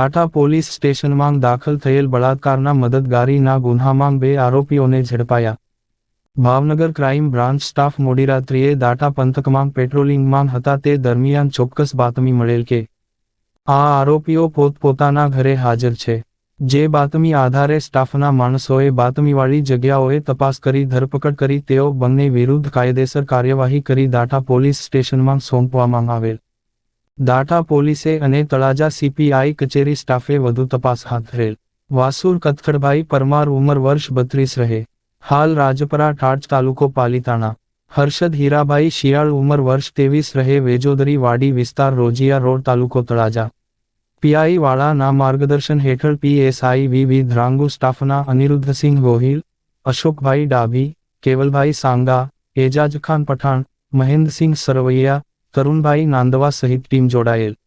દાટા police સ્ટેશનમાં દાખલ થયેલ બળાત્કારના મદદગારીના ગુન્હામાં બે આરોપીઓને ઝડપાયા. ભાવનગર ક્રાઇમ બ્રાન્ચ સ્ટાફ મોડી રાત્રિએ દાટા પંથકમાં પેટ્રોલિંગમાં હતા તે દરમિયાન ચોક્કસ બાતમી મળેલ કે, આ આરોપીઓ પોતપોતાના ઘરે હાજર છે. જે બાતમી આધારે સ્ટાફના માણસોએ બાતમીવાળી જગ્યાઓએ તપાસ કરી ધરપકડ કરી તેઓ બંને વિરુદ્ધ કાયદેસર કાર્યવાહી કરી દાટા પોલીસ સ્ટેશનમાં સોંપવામાં આવેલ. દાટા પોલીસે અને તળાજા સીપીઆઈ કચેરી સ્ટાફે વધુ તપાસ હાથ ધરેલ. વાસુર કથખડભાઈ પરમાર ઉંમર વર્ષ બત્રીસ રહે. હાલ રાજપરા ઠાટ તાલુકો પાલીતાણા. હર્ષદ હીરાભાઈ શિયાળ ઉંમર વર્ષ ત્રેવીસ રહે. વેજોદરી વાડી વિસ્તાર રોજિયા રોડ તાલુકો તળાજા. પીઆઈ વાળાના માર્ગદર્શન હેઠળ પીએસઆઈ વીવી ધ્રાંગુ સ્ટાફના અનિરુદ્ધસિંહ ગોહિલ, અશોકભાઈ ડાભી, કેવલભાઈ સાંગા, એજાજ ખાન પઠાણ, મહેન્દ્રસિંહ સરવૈયા તરુણભાઈ નાંદવા સહિત ટીમ જોડાયેલ.